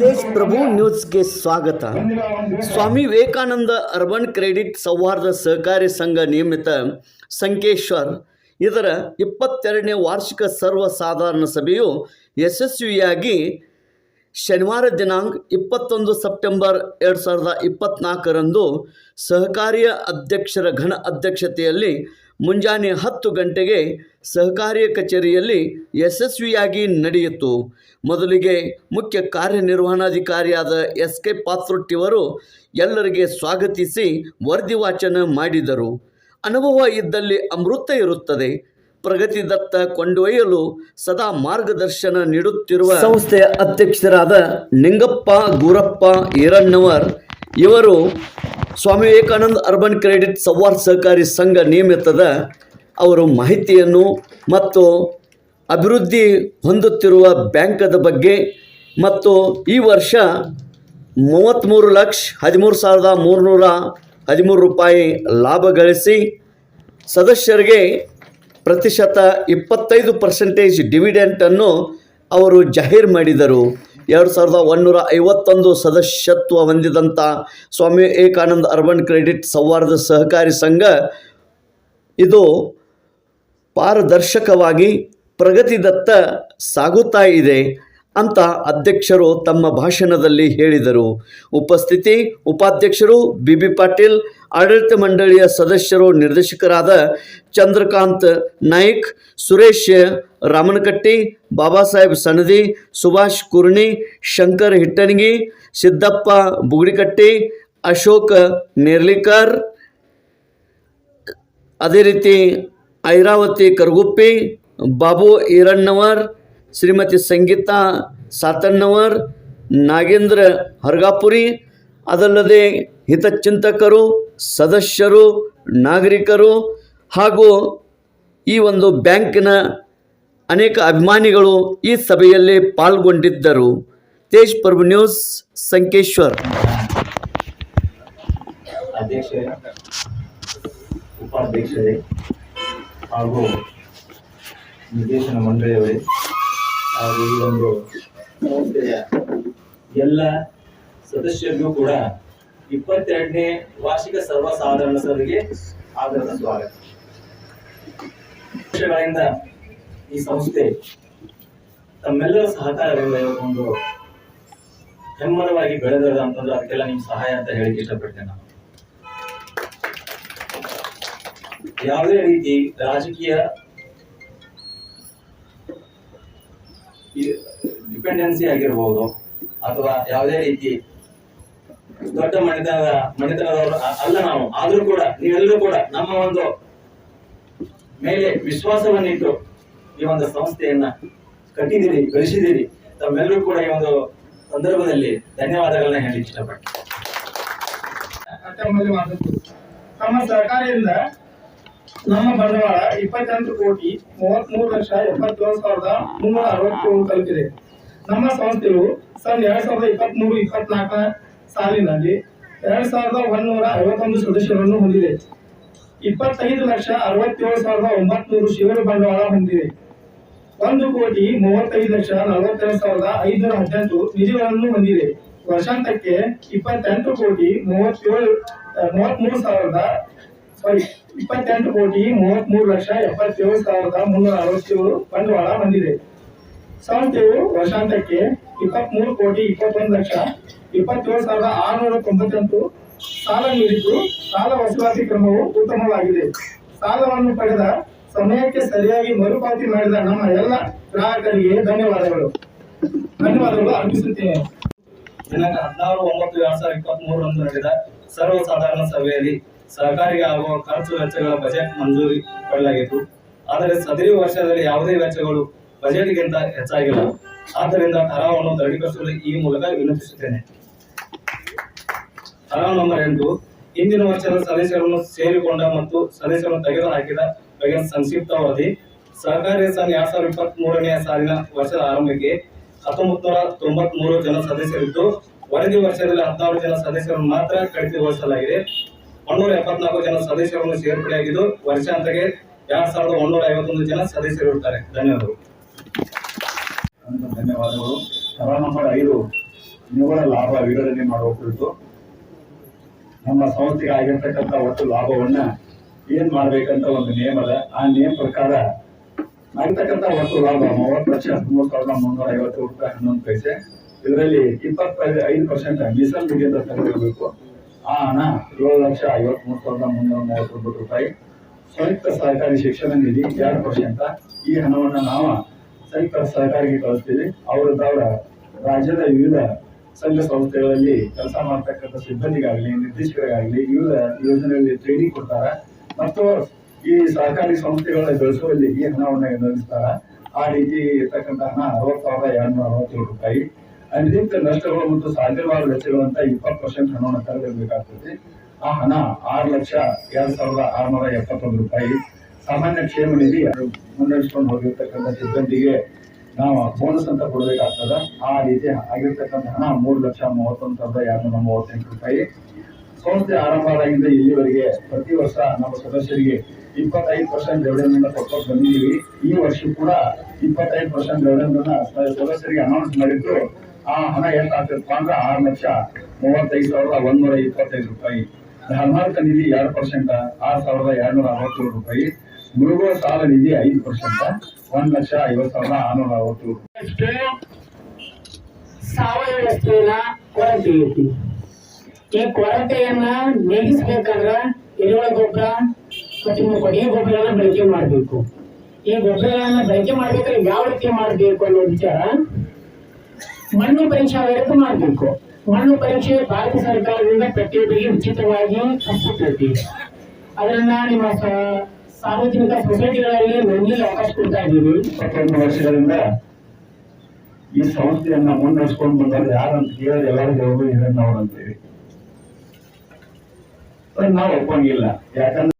ತೇಜ್ ಪ್ರಭು ನ್ಯೂಸ್ಗೆ ಸ್ವಾಗತ. ಸ್ವಾಮಿ Vivekananda urban credit ಸೌಹಾರ್ದ ಸಹಕಾರಿ ಸಂಘ ನಿಯಮಿತ ಸಂಕೇಶ್ವರ್. ಇದರ ಇಪ್ಪತ್ತೆರಡನೇ ವಾರ್ಷಿಕ ಸರ್ವಸಾಧಾರಣ ಸಭೆಯು ಯಶಸ್ವಿಯಾಗಿ ಶನಿವಾರ ದಿನಾಂಕ ಇಪ್ಪತ್ತೊಂದು ಸೆಪ್ಟೆಂಬರ್ ಎರಡು ಸಾವಿರದ ಇಪ್ಪತ್ತ್ನಾಲ್ಕರಂದು ಸಹಕಾರಿಯ ಅಧ್ಯಕ್ಷರ ಘನ ಅಧ್ಯಕ್ಷತೆಯಲ್ಲಿ ಮುಂಜಾನೆ ಹತ್ತು ಗಂಟೆಗೆ ಸಹಕಾರಿಯ ಕಚೇರಿಯಲ್ಲಿ ಯಶಸ್ವಿಯಾಗಿ ನಡೆಯಿತು. ಮೊದಲಿಗೆ ಮುಖ್ಯ ಕಾರ್ಯನಿರ್ವಹಣಾಧಿಕಾರಿಯಾದ ಎಸ್ ಕೆ ಪಾತ್ರೊಟ್ಟಿವರು ಎಲ್ಲರಿಗೆ ಸ್ವಾಗತಿಸಿ ವರದಿ ವಾಚನ ಮಾಡಿದರು. ಅನುಭವ ಇದ್ದಲ್ಲಿ ಅಮೃತ ಇರುತ್ತದೆ. ಪ್ರಗತಿದತ್ತ ಕೊಂಡೊಯ್ಯಲು ಸದಾ ಮಾರ್ಗದರ್ಶನ ನೀಡುತ್ತಿರುವ ಸಂಸ್ಥೆಯ ಅಧ್ಯಕ್ಷರಾದ ನಿಂಗಪ್ಪ ಗೂರಪ್ಪ ಈರಣ್ಣವರ್, ಇವರು ಸ್ವಾಮಿ ವಿವೇಕಾನಂದ ಅರ್ಬನ್ ಕ್ರೆಡಿಟ್ ಸವಾರ್ ಸಹಕಾರಿ ಸಂಘ ನಿಯಮಿತದ ಅವರು ಮಾಹಿತಿಯನ್ನು ಮತ್ತು ಅಭಿವೃದ್ಧಿ ಹೊಂದುತ್ತಿರುವ ಬ್ಯಾಂಕದ ಬಗ್ಗೆ ಮತ್ತು ಈ ವರ್ಷ ಮೂವತ್ತ್ಮೂರು ಲಕ್ಷ ಹದಿಮೂರು ಸಾವಿರದ ಮೂರುನೂರ ಹದಿಮೂರು ರೂಪಾಯಿ ಲಾಭ ಗಳಿಸಿ ಸದಸ್ಯರಿಗೆ ಪ್ರತಿಶತ ಇಪ್ಪತ್ತೈದು ಪರ್ಸೆಂಟೇಜ್ ಡಿವಿಡೆಂಟನ್ನು ಅವರು ಜಾಹೀರ್ ಮಾಡಿದರು. ಎರಡು ಸಾವಿರದ ಒಂದುನೂರ ಐವತ್ತೊಂದು ಸದಸ್ಯತ್ವ ಹೊಂದಿದಂಥ ಸ್ವಾಮಿ ವಿವೇಕಾನಂದ ಅರ್ಬನ್ ಕ್ರೆಡಿಟ್ ಸೌಹಾರ್ದ ಸಹಕಾರಿ ಸಂಘ ಇದು ಪಾರದರ್ಶಕವಾಗಿ ಪ್ರಗತಿದತ್ತ ಸಾಗುತ್ತಾ ಇದೆ ಅಂತ ಅಧ್ಯಕ್ಷರು ತಮ್ಮ ಭಾಷಣದಲ್ಲಿ ಹೇಳಿದರು. ಉಪಸ್ಥಿತಿ, ಉಪಾಧ್ಯಕ್ಷರು ಬಿ ಬಿ ಪಾಟೀಲ್ ಆಡಳಿತ ಮಂಡಳಿಯ ಸದಸ್ಯರು ನಿರ್ದೇಶಕರಾದ ಚಂದ್ರಕಾಂತ್ ನಾಯ್ಕ್, ಸುರೇಶ್ ರಾಮನಕಟ್ಟಿ, ಬಾಬಾ ಸಾಹೇಬ್ ಸಣದಿ ಸುಭಾಷ್ ಕುರ್ಣಿ, ಶಂಕರ್ ಹಿಟ್ಟಣಗಿ, ಸಿದ್ದಪ್ಪ ಬುಗುಡಿಕಟ್ಟಿ, ಅಶೋಕ್ ನೇರ್ಲಿಕರ್, ಅದೇ ರೀತಿ ಐರಾವತಿ ಕರ್ಗುಪ್ಪಿ, ಬಾಬು ಈರಣ್ಣವರ್, ಶ್ರೀಮತಿ ಸಂಗೀತಾ ಸಾತಣ್ಣವರ್, ನಾಗೇಂದ್ರ ಹರ್ಗಾಪುರಿ ಅದಲ್ಲದೆ ಹಿತಚಿಂತಕರು, ಸದಸ್ಯರು, ನಾಗರಿಕರು ಹಾಗೂ ಈ ಒಂದು ಬ್ಯಾಂಕಿನ ಅನೇಕ ಅಭಿಮಾನಿಗಳು ಈ ಸಭೆಯಲ್ಲಿ ಪಾಲ್ಗೊಂಡಿದ್ದರು. ತೇಜ್ ಪ್ರಭು ನ್ಯೂಸ್, ಸಂಕೇಶ್ವರ್. ಉಪಾಧ್ಯಕ್ಷರೇ ಹಾಗೂ ನಿರ್ದೇಶನ ಮಂಡಳಿಯವರೇ ಹಾಗೂ ಎಲ್ಲ ಸದಸ್ಯರಿಗೂ ಕೂಡ ಇಪ್ಪತ್ತೆರಡನೇ ವಾರ್ಷಿಕ ಸರ್ವಸಾಧಾರಣ ಸಭೆಗೆ ಆಗ್ರಹ ಸ್ವಾಗತ. ವರ್ಷಗಳಿಂದ ಈ ಸಂಸ್ಥೆ ತಮ್ಮೆಲ್ಲರ ಸಹಕಾರದಿಂದ ಇವತ್ತೊಂದು ಹೆಮ್ಮರವಾಗಿ ಬೆಳೆದದ ಅಂತಂದ್ರೆ ಅದಕ್ಕೆಲ್ಲ ನಿಮ್ ಸಹಾಯ ಅಂತ ಹೇಳಿಕ್ಕೆ ಇಷ್ಟಪಡ್ತೇನೆ ನಾನು. ಯಾವುದೇ ರೀತಿ ರಾಜಕೀಯ ಡಿಪೆಂಡೆನ್ಸಿ ಆಗಿರ್ಬೋದು ಅಥವಾ ಯಾವುದೇ ರೀತಿ ದೊಡ್ಡ ಮನೆತನದ, ಮನೆತನದವರು ಅಲ್ಲ ನಾವು. ಆದ್ರೂ ಕೂಡ ನೀವೆಲ್ಲರೂ ಕೂಡ ನಮ್ಮ ಒಂದು ಮೇಲೆ ವಿಶ್ವಾಸವನ್ನಿಟ್ಟು ಈ ಒಂದು ಸಂಸ್ಥೆಯನ್ನ ಕಟ್ಟಿದ್ದೀರಿ ಗಳಿಸಿದ್ದೀರಿ ತಮ್ಮೆಲ್ಲರೂ ಕೂಡ ಈ ಒಂದು ಸಂದರ್ಭದಲ್ಲಿ ಧನ್ಯವಾದಗಳನ್ನ ಹೇಳಿ ಇಷ್ಟಪಟ್ಟು ನಮ್ಮ ಸರ್ಕಾರದಿಂದ ನಮ್ಮ ಬಂಡವಾಳ ಇಪ್ಪತ್ತೆಂಟು ಕೋಟಿ ಮೂವತ್ಮೂರು ಲಕ್ಷ ಎಪ್ಪತ್ತೇಳು ಸಾವಿರದ ಮುನ್ನೂರ ಅರವತ್ತೇಳು ತಲುಪಿದೆ. ನಮ್ಮ ಸಂಸ್ಥೆಯು ಸನ್ ಎರಡ್ ಸಾವಿರದ ಇಪ್ಪತ್ಮೂರು ಇಪ್ಪತ್ನಾಲ್ಕನ ಸಾಲಿನಲ್ಲಿ ಎರಡ್ ಸಾವಿರದ ಒಂದೂರ ಐವತ್ತೊಂದು ಸದಸ್ಯರನ್ನು ಹೊಂದಿದೆ. ಇಪ್ಪತ್ತೈದು ಲಕ್ಷ ಅರವತ್ತೇಳು ಸಾವಿರದ ಒಂಬತ್ನೂರು ಷೇರು ಬಂಡವಾಳ ಹೊಂದಿದೆ. ಒಂದು ಕೋಟಿ ಮೂವತ್ತೈದು ಲಕ್ಷ ನಲವತ್ತೆರಡು ಸಾವಿರದ ಐನೂರ ಹದಿನೆಂಟು ನಿಧಿಗಳನ್ನು ಹೊಂದಿದೆ. ವರ್ಷಾಂತಕ್ಕೆ ಇಪ್ಪತ್ತೆಂಟು ಕೋಟಿ ಮೂವತ್ತೇಳು ಮೂವತ್ಮೂರು ಸಾವಿರದ ಸಾರಿ ಇಪ್ಪತ್ತೆಂಟು ಕೋಟಿ ಮೂವತ್ಮೂರು ಲಕ್ಷ ಎಪ್ಪತ್ತೇಳು ಸಾವಿರದ ಮುನ್ನೂರ ಅರವತ್ತೇಳು ಬಂಡವಾಳ ಹೊಂದಿದೆ. ಸಂಸ್ಥೆಯು ವರ್ಷಾಂತಕ್ಕೆ ಇಪ್ಪತ್ಮೂರು ಕೋಟಿ ಇಪ್ಪತ್ತೊಂದು ಲಕ್ಷ ಇಪ್ಪತ್ತೇಳು ಸಾವಿರದ ಆರುನೂರ ತೊಂಬತ್ತೆಂಟು ಸಾಲ ನೀಡಿದ್ದು ಸಾಲ ವಸೂಲಾತಿ ಕ್ರಮವು ಉತ್ತಮವಾಗಿದೆ. ಸಾಲವನ್ನು ಪಡೆದ ಸಮಯಕ್ಕೆ ಸರಿಯಾಗಿ ಮರುಪಾವತಿ ಮಾಡಿದ ನಮ್ಮ ಎಲ್ಲ ಗ್ರಾಹಕರಿಗೆ ಧನ್ಯವಾದಗಳು. ಧನ್ಯವಾದಗಳು, ಅರ್ಪಿಸುತ್ತೇನೆ. ದಿನಾಂಕ ಹದಿನಾರು, ಒಂಬತ್ತು, ಎರಡ್ ಸಾವಿರದ ಇಪ್ಪತ್ತ್ ಮೂರರಂದು ನಡೆದ ಸರ್ವಸಾಧಾರಣ ಸಭೆಯಲ್ಲಿ ಸರ್ಕಾರಿಗೆ ಆಗುವ ಖರ್ಚು ವೆಚ್ಚಗಳ ಬಜೆಟ್ ಮಂಜೂರಿ ಪಡೆಯಲಾಗಿತ್ತು. ಆದರೆ ಸದರಿ ವರ್ಷದಲ್ಲಿ ಯಾವುದೇ ವೆಚ್ಚಗಳು ಬಜೆಟ್ಗಿಂತ ಹೆಚ್ಚಾಗಿಲ್ಲ. ಆದ್ದರಿಂದ ಕರಾವನ್ನು ದೃಢೀಕರಿಸಲು ಈ ಮೂಲಕ ವಿನಂತಿಸುತ್ತೇನೆ. ಠರಾವ್ ನಂಬರ್ ಎಂಟು, ಹಿಂದಿನ ವರ್ಷದ ಸದಸ್ಯರನ್ನು ಸೇರಿಕೊಂಡ ಮತ್ತು ಸದಸ್ಯರನ್ನು ತೆಗೆದುಹಾಕಿದ ಬಗ್ಗೆ ಸಂಕ್ಷಿಪ್ತ ವರದಿ ಸಹಕಾರಿ ಸಂಘ ಎರಡ್ ಸಾವಿರದ ಇಪ್ಪತ್ತ್ ಮೂರನೆಯ ಸಾಲಿನ ವರ್ಷದ ಆರಂಭಕ್ಕೆ ಹತ್ತೊಂಬತ್ತು ನೂರ ತೊಂಬತ್ ಮೂರು ಜನ ಸದಸ್ಯರಿದ್ದು, ವರದಿ ವರ್ಷದಲ್ಲಿ ಹದಿನಾರು ಜನ ಸದಸ್ಯರನ್ನು ಮಾತ್ರ ಕಡಿತಗೊಳಿಸಲಾಗಿದೆ. ಒಂದೂರ ಎಪ್ಪತ್ನಾಲ್ಕು ಜನ ಸದಸ್ಯರನ್ನು ಸೇರ್ಪಡೆಯಾಗಿದ್ದು ವರ್ಷಾಂತಕ್ಕೆ ಎರಡ್ ಸಾವಿರದ ಒಂದೂರ ಐವತ್ತೊಂದು ಜನ ಸದಸ್ಯರು ಇರ್ತಾರೆ ಧನ್ಯವಾದಗಳು. ಧನ್ಯವಾದಗಳು. ಸಭಾ ನಂಬರ್ ಐದು ನಿವ್ವಳ ಲಾಭ ವಿವರಣೆ ಮಾಡುವ ಕುರಿತು. ನಮ್ಮ ಸಂಸ್ಥೆಗೆ ಆಗಿರ್ತಕ್ಕಂಥ ಒಟ್ಟು ಲಾಭವನ್ನ ಏನ್ ಮಾಡ್ಬೇಕಂತ ಒಂದು ನಿಯಮದ, ಆ ನಿಯಮ ಪ್ರಕಾರ ಆಗಿರ್ತಕ್ಕಂಥ ಒಟ್ಟು ಲಾಭ ಮೂವತ್ತು ಲಕ್ಷ ಹದಿಮೂರು ಸಾವಿರದ ಮುನ್ನೂರ ಐವತ್ತು ರೂಪಾಯಿ ಹನ್ನೊಂದು ಪೈಸೆ. ಇದರಲ್ಲಿ ಇಪ್ಪತ್ತೈದು, ಐದು ಪರ್ಸೆಂಟ್ ಮೀಸಲ್ ಬಿಗಿಂತ ತೆಗೆದಿರಬೇಕು. ಆ ಹಣ ಏಳು ಲಕ್ಷ ಐವತ್ಮೂರು ಸಾವಿರದ ಮುನ್ನೂರ ಮೂವತ್ತೊಂಬತ್ತು ರೂಪಾಯಿ. ಸಂಯುಕ್ತ ಸಹಕಾರಿ ಶಿಕ್ಷಣ ನಿಧಿ ಎರಡು ಪರ್ಸೆಂಟ್ ಈ ಹಣವನ್ನ ನಾವು ಸಂಯುಕ್ತ ಸಹಕಾರಿಗೆ ಕಳಿಸ್ತೀವಿ. ಅವರ ರಾಜ್ಯದ ವಿವಿಧ ಸಂಘ ಸಂಸ್ಥೆಗಳಲ್ಲಿ ಕೆಲಸ ಮಾಡ್ತಕ್ಕಂಥ ಸಿಬ್ಬಂದಿಗಾಗಲಿ ನಿರ್ದೇಶಕರಿಗಾಗಲಿ ವಿವಿಧ ಯೋಜನೆಗಳಲ್ಲಿ ಟ್ರೈನಿಂಗ್ ಕೊಡ್ತಾರ. ಮತ್ತು ಈ ಸಹಕಾರಿ ಸಂಸ್ಥೆಗಳನ್ನ ಬೆಳೆಸುವಲ್ಲಿ ಈ ಹಣವನ್ನು ನಿರ್ವಹಿಸ್ತಾರ ಆ ರೀತಿ ಇರ್ತಕ್ಕಂಥ ಹಣ ಅರವತ್ತು ಸಾವಿರದ ಎರಡ್ನೂರ ಅರವತ್ತೇಳು ರೂಪಾಯಿ. ಅನಿರೀಕ್ಷಿತ ನಷ್ಟಗಳು ಮತ್ತು ಸಾಧ್ಯವಾದ ವೆಚ್ಚಗಳು ಅಂತ ಇಪ್ಪತ್ತು ಪರ್ಸೆಂಟ್ ಹಣವನ್ನು ತರಬೇಕಾಗ್ತದೆ ಆ ಹಣ ಆರು ಲಕ್ಷ ಎರಡು ಸಾವಿರದ ಆರುನೂರ ಎಪ್ಪತ್ತೊಂದು ರೂಪಾಯಿ. ಸಾಮಾನ್ಯ ಕ್ಷೇಮ ನಿಧಿ ಮುನ್ನಡೆಸ್ಕೊಂಡು ಹೋಗಿರ್ತಕ್ಕಂಥ ಸಿಬ್ಬಂದಿಗೆ ನಾವು ಬೋನಸ್ ಅಂತ ಕೊಡಬೇಕಾಗ್ತದ. ಆ ರೀತಿ ಆಗಿರ್ತಕ್ಕಂಥ ಹಣ ಮೂರು ಲಕ್ಷ ಮೂವತ್ತೊಂದು ಸಾವಿರದ ಎರಡ್ನೂರ ಮೂವತ್ತೆಂಟು ರೂಪಾಯಿ ಸಂಸ್ಥೆ ಆರಂಭದಾಗಿಂದ ಇಲ್ಲಿವರೆಗೆ ಪ್ರತಿ ವರ್ಷ ನಮ್ಮ ಸದಸ್ಯರಿಗೆ ಇಪ್ಪತ್ತೈದು ಪರ್ಸೆಂಟ್ ಡೆವಲಪ್ಮೆಂಟ್ ಕೊಟ್ಟು ಬಂದಿದ್ದೀವಿ. ಈ ವರ್ಷ ಕೂಡ ಇಪ್ಪತ್ತೈದು ಪರ್ಸೆಂಟ್ ಡಿವಿಡೆಂಡ್ ಸದಸ್ಯರಿಗೆ ಅನೌನ್ಸ್ ಮಾಡಿದ್ದು ಆ ಹಣ ಎಷ್ಟಾಗ್ತದಪ್ಪ ಅಂದ್ರೆ ಆರು ಲಕ್ಷ ಮೂವತ್ತೈದು ಸಾವಿರದ ಒಂದೂರ ಇಪ್ಪತ್ತೈದು ರೂಪಾಯಿ. ಧರ್ಮಾರ್ಥ ನಿಧಿ ಎರಡು ಪರ್ಸೆಂಟ್, ಆರು ಸಾವಿರದ ಎರಡ್ನೂರ ಅರವತ್ತೇಳು ರೂಪಾಯಿ. ಮುಳುಗುವ ಸಾಲ ನಿಧಿ ಐದು ಪರ್ಸೆಂಟ್, ಒಂದ್ ಲಕ್ಷ ಐವತ್ತು ಸಾವಿರ ಆರ್ನೂರ ಅರವತ್ತು ಸಾವಯವ ಐತಿ. ಈ ಕೊರತೆಯನ್ನ ನೀಗಿಸ್ಬೇಕಂದ್ರ ಎರೆಹುಳ ಗೊಬ್ಬರ ಮತ್ತು ಕೊಟ್ಟಿಗೆ ಗೊಬ್ಬರನ ಬಳಕೆ ಮಾಡಬೇಕು. ಈ ಗೊಬ್ಬರಗಳನ್ನ ಬಳಕೆ ಮಾಡ್ಬೇಕಾದ್ರೆ ಯಾವ ರೀತಿ ಮಾಡಬೇಕು ಅನ್ನೋ ವಿಚಾರ ಮಣ್ಣು ಪರೀಕ್ಷಾ ವೇಳಕ್ಕೆ ಮಾಡಬೇಕು. ಮಣ್ಣು ಪರೀಕ್ಷೆ ಭಾರತ ಸರ್ಕಾರದಿಂದ ಪ್ರತಿಯೊಬ್ಬರಿಗೆ ಉಚಿತವಾಗಿ ಹಚ್ಚುತ್ತೈತಿ ಅದನ್ನ ನಿಮ್ಮ ಸಾರ್ವಜನಿಕ ಸೊಸೈಟಿಗಳಲ್ಲಿ ಒಂದೇ ಅವಕಾಶ ಕೊಡ್ತಾ ಇದ್ದೀವಿ. ಇಪ್ಪತ್ತೊಂದು ವರ್ಷಗಳಿಂದ ಈ ಸಂಸ್ಥೆಯನ್ನ ಮುನ್ನಡೆಸ್ಕೊಂಡು ಬಂದವರು ಯಾರಂತ ಕೇಳಿದ್ರೆ ಎಲ್ಲರೂ ಹೇಳೋದು ಹಿರಣ್ಣ ಅವ್ರು ಅಂತೇಳಿ ಬಟ್ ನಾವು ಒಪ್ಪಂಗಿಲ್ಲ. ಯಾಕಂದ್ರೆ